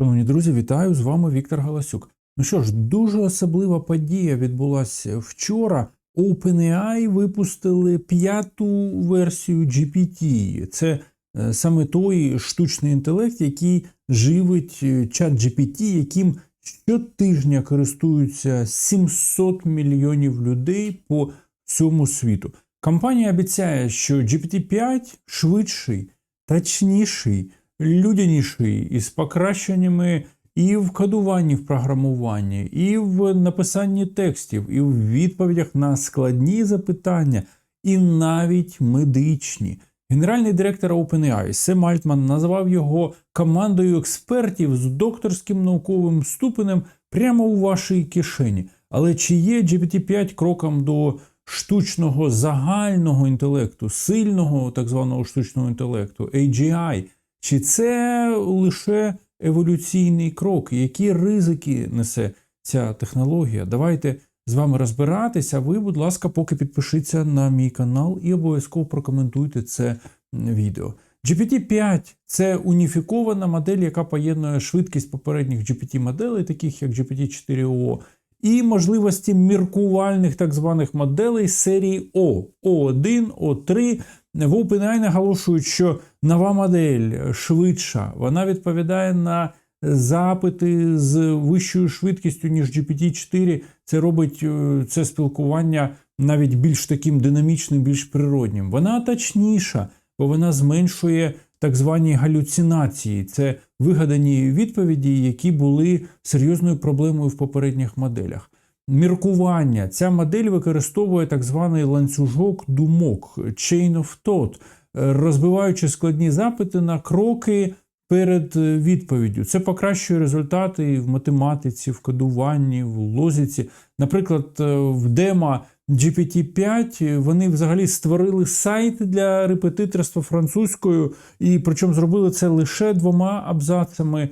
Шановні друзі, вітаю з вами Віктор Галасюк. Ну що ж, дуже особлива подія відбулася вчора. OpenAI випустили п'яту версію GPT. Це е, саме той штучний інтелект, який живить е, чат GPT, яким щотижня користуються 700 мільйонів людей по всьому світу. Компанія обіцяє, що GPT-5 швидший, точніший, людяніший із покращеннями і в кодуванні в програмуванні, і в написанні текстів, і в відповідях на складні запитання, і навіть медичні. Генеральний директор OpenAI Сем Альтман назвав його командою експертів з докторським науковим ступенем прямо у вашій кишені. Але чи є GPT-5 кроком до штучного загального інтелекту, сильного так званого штучного інтелекту, AGI? Чи це лише еволюційний крок? Які ризики несе ця технологія? Давайте з вами розбиратися. Ви, будь ласка, поки підпишіться на мій канал і обов'язково прокоментуйте це відео. GPT-5 це уніфікована модель, яка поєднує швидкість попередніх GPT-моделей, таких як GPT-4o, і можливості міркувальних так званих моделей серії O, O1, O3. В OpenAI наголошують, що нова модель швидша, вона відповідає на запити з вищою швидкістю, ніж GPT-4. Це робить е, це спілкування навіть більш таким динамічним, більш природнім. Вона точніша, бо вона зменшує так звані галюцинації. Це вигадані відповіді, які були серйозною проблемою в попередніх моделях. Міркування. Ця модель використовує так званий ланцюжок думок, chain of thought, е, розбиваючи складні запити на кроки перед е, відповіддю. Це покращує результати і в математиці, в кодуванні, в лозіці. Наприклад, е, в демо GPT-5 вони взагалі створили сайт для репетиторства французькою, і причому зробили це лише двома абзацами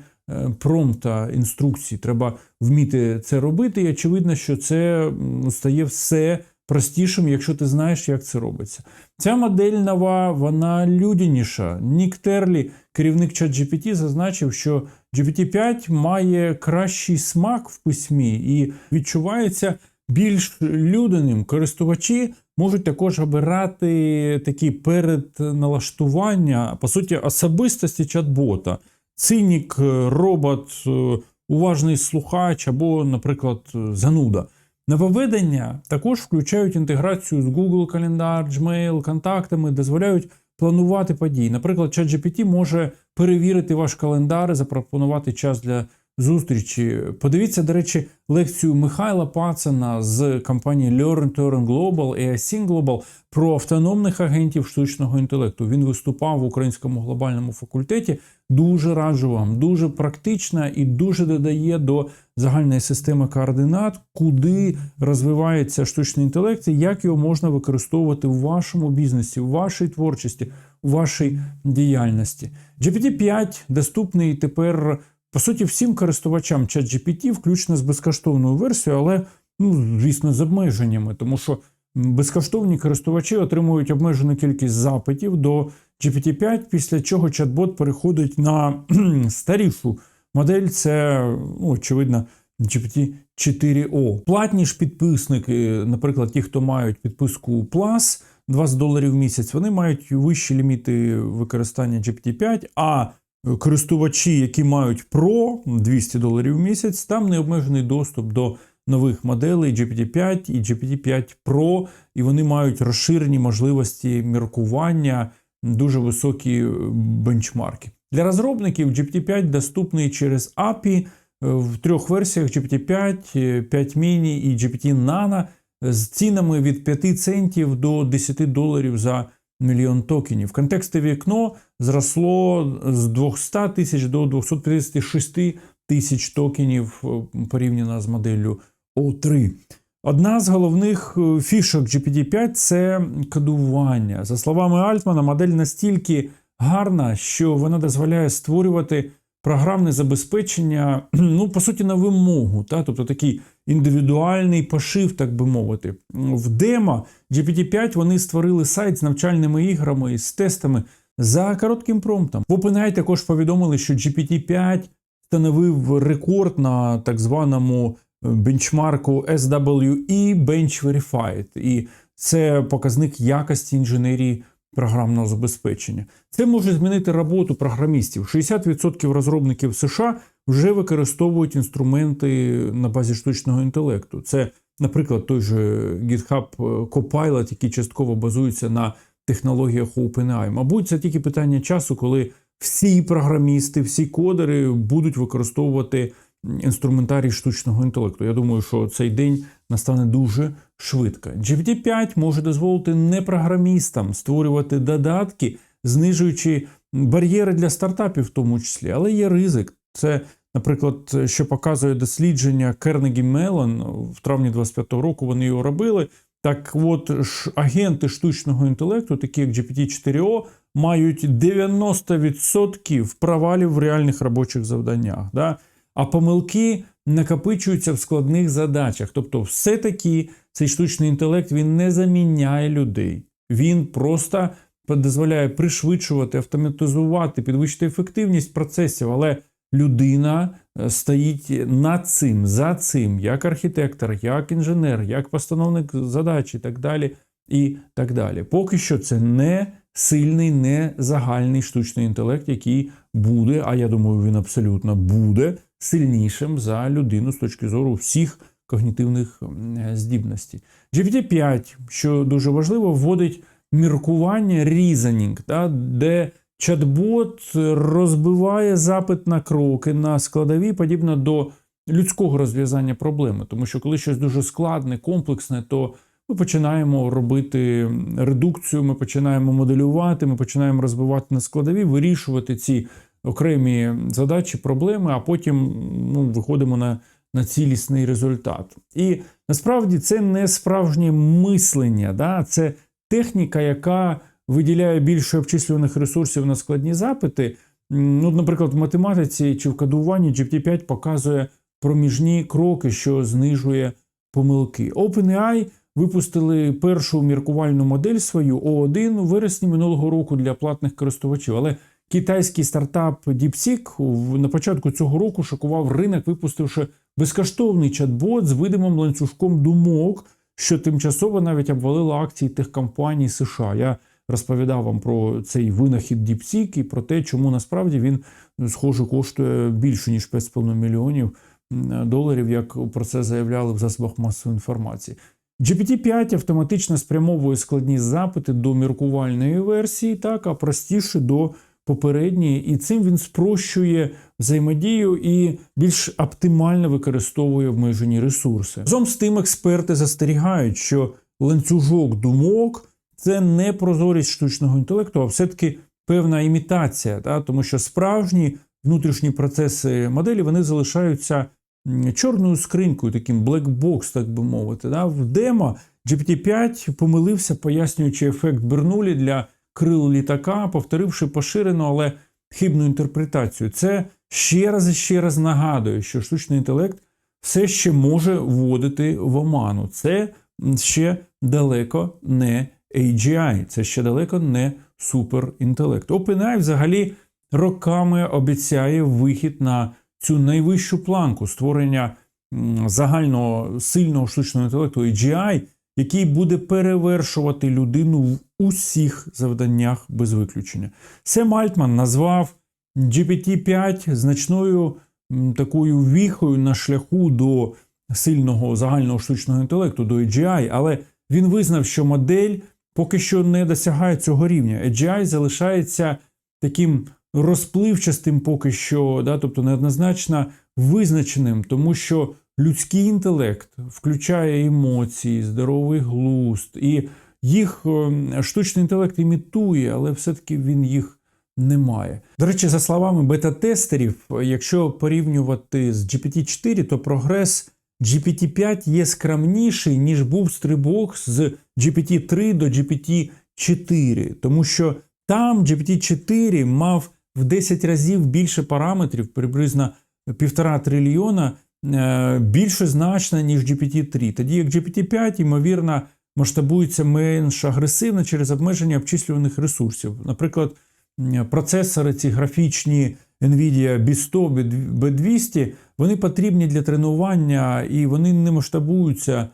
промпта інструкцій. Треба вміти це робити, і очевидно, що це стає все простішим, якщо ти знаєш, як це робиться. Ця модель нова, вона людяніша. Нік Терлі, керівник ChatGPT, зазначив, що GPT-5 має кращий смак в письмі і відчувається більш людяним. Користувачі можуть також обирати такі передналаштування, по суті, особистості чат-бота. Цинік, робот, е, уважний слухач або, наприклад, зануда. Нововведення також включають інтеграцію з Google Календар, Gmail, контактами, дозволяють планувати події. Наприклад, ChatGPT може перевірити ваш календар і запропонувати час для зустрічі. Подивіться, до речі, лекцію Михайла Пацана з компанії Learn to Global і Async Global про автономних агентів штучного інтелекту. Він виступав в українському глобальному факультеті. Дуже раджу вам, дуже практична і дуже додає до загальної системи координат, куди розвивається штучний інтелект і як його можна використовувати в вашому бізнесі, в вашій творчості, у вашій діяльності. GPT-5 доступний тепер. По суті, всім користувачам ChatGPT, включно з безкоштовною версією, але, ну, звісно, з обмеженнями, тому що безкоштовні користувачі отримують обмежену кількість запитів до GPT-5, після чого чат-бот переходить на старішу модель. Це, ну, очевидно, GPT-4O. Платні ж підписники, наприклад, ті, хто мають підписку Plus, 20 доларів в місяць, вони мають вищі ліміти використання GPT-5, а користувачі, які мають Pro 200 доларів в місяць, там необмежений доступ до нових моделей GPT-5 і GPT-5 Pro, і вони мають розширені можливості міркування, дуже високі бенчмарки. Для розробників GPT-5 доступний через API в трьох версіях GPT-5, 5 mini і GPT Nano з цінами від 5 центів до 10 доларів за мільйон токенів. Контекстове вікно зросло з 200 тисяч до 256 тисяч токенів порівняно з моделлю O3. Одна з головних е, фішок GPT-5 це кодування. За словами Альтмана, модель настільки гарна, що вона дозволяє створювати програмне забезпечення, ну, по суті, на вимогу, та? тобто такий індивідуальний пошив, так би мовити. В демо GPT-5 вони створили сайт з навчальними іграми з тестами за коротким промптом. В OpenAI також повідомили, що GPT-5 встановив рекорд на так званому е, бенчмарку SWE Bench Verified. І це показник якості інженерії програмного забезпечення. Це може змінити роботу програмістів. 60% розробників США вже використовують інструменти на базі штучного інтелекту. Це, наприклад, той же GitHub Copilot, який частково базується на технологіях OpenAI. Мабуть, це тільки питання часу, коли всі програмісти, всі кодери будуть використовувати інструментарій штучного інтелекту. Я думаю, що цей день настане дуже швидко. GPT-5 може дозволити непрограмістам створювати додатки, знижуючи бар'єри для стартапів, в тому числі, але є ризик. Це, наприклад, що показує дослідження Carnegie Mellon в травні 25-го року. Вони його робили. Так, от агенти штучного інтелекту, такі як GPT-4O, мають 90% провалів в реальних робочих завданнях. Да? А помилки накопичуються в складних задачах. Тобто, все-таки цей штучний інтелект він не заміняє людей. Він просто дозволяє пришвидшувати, автоматизувати, підвищити ефективність процесів. Але людина е, стоїть над цим, за цим, як архітектор, як інженер, як постановник задач і так далі. І так далі. Поки що це не сильний, не загальний штучний інтелект, який буде, а я думаю, він абсолютно буде сильнішим за людину з точки зору всіх когнітивних здібностей. GPT-5, що дуже важливо, вводить міркування reasoning, да, де чат-бот розбиває запит на кроки, на складові, подібно до людського розв'язання проблеми. Тому що коли щось дуже складне, комплексне, то ми починаємо робити редукцію, ми починаємо моделювати, ми починаємо розбивати на складові, вирішувати ці окремі задачі, проблеми, а потім ну, виходимо на, на цілісний результат. І насправді це не справжнє мислення, да? це техніка, яка виділяє більше обчислюваних ресурсів на складні запити. Ну, Наприклад, в математиці чи в кодуванні GPT-5 показує проміжні кроки, що знижує помилки. OpenAI випустили першу міркувальну модель свою O1 у вересні минулого року для платних користувачів. Але китайський стартап DeepSeek на початку цього року шокував ринок, випустивши безкоштовний чат-бот з видимим ланцюжком думок, що тимчасово навіть обвалило акції тих компаній США. Я розповідав вам про цей винахід DeepSeek і про те, чому насправді він, схоже, коштує більше ніж 5,5 мільйонів доларів, як про це заявляли в засобах масової інформації. GPT-5 автоматично спрямовує складні запити до міркувальної версії, так а простіше до попередньої, і цим він спрощує взаємодію і більш оптимально використовує обмежені ресурси. Разом з тим, експерти застерігають, що ланцюжок думок це не прозорість штучного інтелекту, а все-таки певна імітація, так? тому що справжні внутрішні процеси моделі вони залишаються чорною скринькою, таким блекбокс, так би мовити. Да? В демо GPT-5 помилився, пояснюючи ефект Бернулі для крил літака, повторивши поширену, але хибну інтерпретацію. Це ще раз і ще раз нагадує, що штучний інтелект все ще може вводити в оману. Це ще далеко не AGI, це ще далеко не суперінтелект. OpenAI взагалі роками обіцяє вихід на цю найвищу планку створення загального сильного штучного інтелекту AGI, який буде перевершувати людину в усіх завданнях без виключення. Сем Альтман назвав GPT-5 значною такою віхою на шляху до сильного загального штучного інтелекту, до AGI, але він визнав, що модель поки що не досягає цього рівня. AGI залишається таким розпливчастим поки що, да, тобто неоднозначно визначеним, тому що людський інтелект включає емоції, здоровий глузд, і їх штучний інтелект імітує, але все-таки він їх не має. До речі, за словами бета-тестерів, якщо порівнювати з GPT-4, то прогрес GPT-5 є скромніший, ніж був стрибок з GPT-3 до GPT-4, тому що там GPT-4 мав в 10 разів більше параметрів, приблизно півтора трильйона, більше значна, ніж GPT-3. Тоді як GPT-5, ймовірно, масштабується менш агресивно через обмеження обчислюваних ресурсів. Наприклад, процесори, ці графічні Nvidia B100, B200, вони потрібні для тренування і вони не масштабуються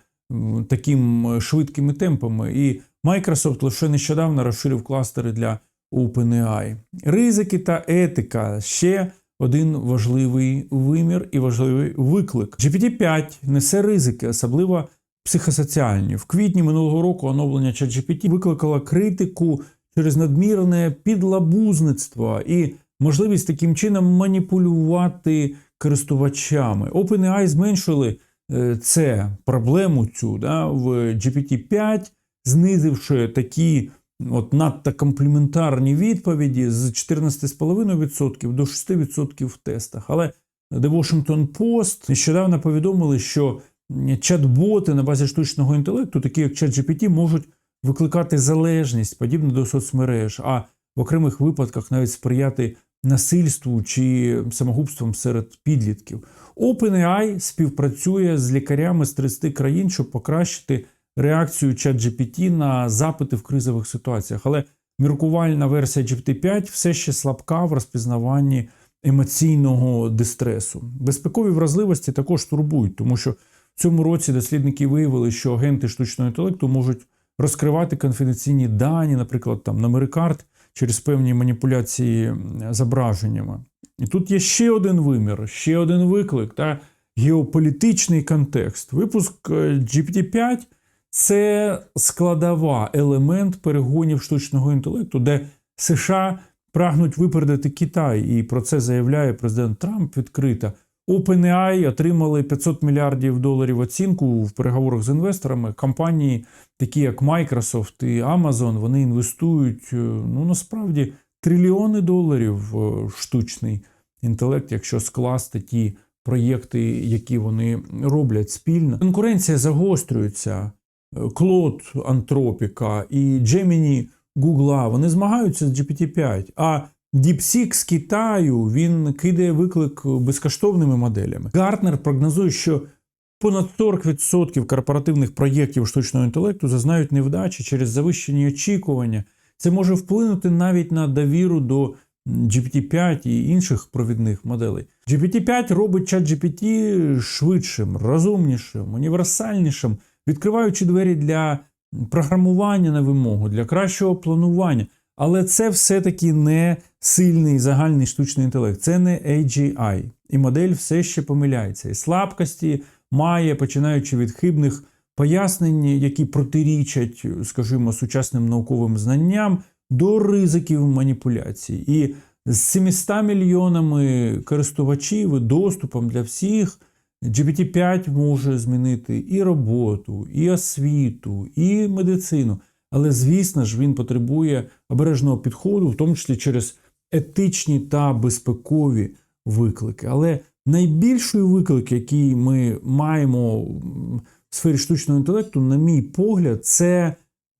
таким е, швидкими темпами. І Microsoft лише нещодавно розширив кластери для OpenAI. Ризики та етика ще один важливий вимір і важливий виклик. GPT-5 несе ризики, особливо психосоціальні. В квітні минулого року оновлення ChatGPT викликало критику через надмірне підлабузництво і можливість таким чином маніпулювати користувачами. OpenAI зменшили е, це проблему цю да, в GPT-5, знизивши такі от надто компліментарні відповіді з 14,5% до 6% в тестах. Але The Washington Post нещодавно повідомили, що чат-боти на базі штучного інтелекту, такі як ChatGPT, можуть викликати залежність, подібно до соцмереж, а в окремих випадках навіть сприяти насильству чи самогубствам серед підлітків. OpenAI співпрацює з лікарями з 30 країн, щоб покращити реакцію ChatGPT на запити в кризових ситуаціях. Але міркувальна версія GPT-5 все ще слабка в розпізнаванні емоційного дистресу. Безпекові вразливості також турбують, тому що в цьому році дослідники виявили, що агенти штучного інтелекту можуть розкривати конфіденційні дані, наприклад, там номери карт через певні маніпуляції зображеннями. І тут є ще один вимір, ще один виклик та геополітичний контекст. Випуск е, GPT-5 це складова елемент перегонів штучного інтелекту, де США прагнуть випередити Китай, і про це заявляє президент Трамп відкрито. OpenAI отримали 500 мільярдів доларів оцінку в переговорах з інвесторами. Компанії, такі як Microsoft і Amazon, вони інвестують е, ну насправді трильйони доларів в штучний інтелект, якщо скласти ті проєкти, які вони роблять спільно. Конкуренція загострюється. Клод Антропіка і Gemini Гугла, вони змагаються з GPT-5. А DeepSeek з Китаю він кидає виклик безкоштовними моделями. Гартнер прогнозує, що понад 40% корпоративних проєктів штучного інтелекту зазнають невдачі через завищені очікування. Це може вплинути навіть на довіру до GPT-5 і інших провідних моделей. GPT-5 робить чат GPT швидшим, розумнішим, універсальнішим, відкриваючи двері для програмування на вимогу, для кращого планування. Але це все-таки не сильний загальний штучний інтелект, це не AGI. І модель все ще помиляється. І слабкості має, починаючи від хибних пояснень, які протирічать, скажімо, сучасним науковим знанням, до ризиків маніпуляцій. І з 700 мільйонами користувачів доступом для всіх. GPT-5 може змінити і роботу, і освіту, і медицину. Але, звісно ж, він потребує обережного підходу, в тому числі через етичні та безпекові виклики. Але найбільший виклик, який ми маємо в сфері штучного інтелекту, на мій погляд, це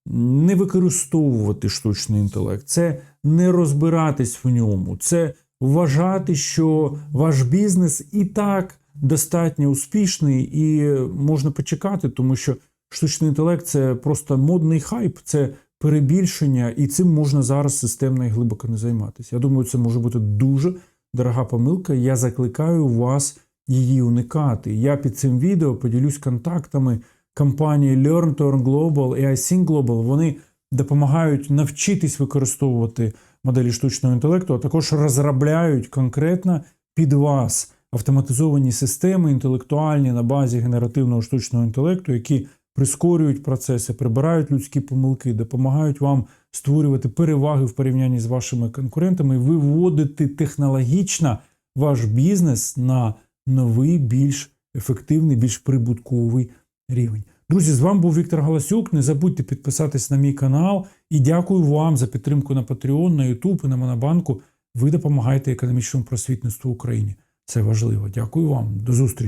не використовувати штучний інтелект, це не розбиратись в ньому, це вважати, що ваш бізнес і так достатньо успішний і можна почекати, тому що штучний інтелект це просто модний хайп, це перебільшення, і цим можна зараз системно і глибоко не займатися. Я думаю, це може бути дуже дорога помилка. Я закликаю вас її уникати. Я під цим відео поділюсь контактами компанії Learn to Earn Global і iSync Global. Вони допомагають навчитись використовувати моделі штучного інтелекту, а також розробляють конкретно під вас автоматизовані системи інтелектуальні на базі генеративного штучного інтелекту, які прискорюють процеси, прибирають людські помилки, допомагають вам створювати переваги в порівнянні з вашими конкурентами, і виводити технологічно ваш бізнес на новий, більш ефективний, більш прибутковий рівень. Друзі, з вами був Віктор Галасюк. Не забудьте підписатись на мій канал і дякую вам за підтримку на Patreon, на YouTube і на Монобанку. Ви допомагаєте економічному просвітництву Україні. Це важливо. Дякую вам. До зустрічі.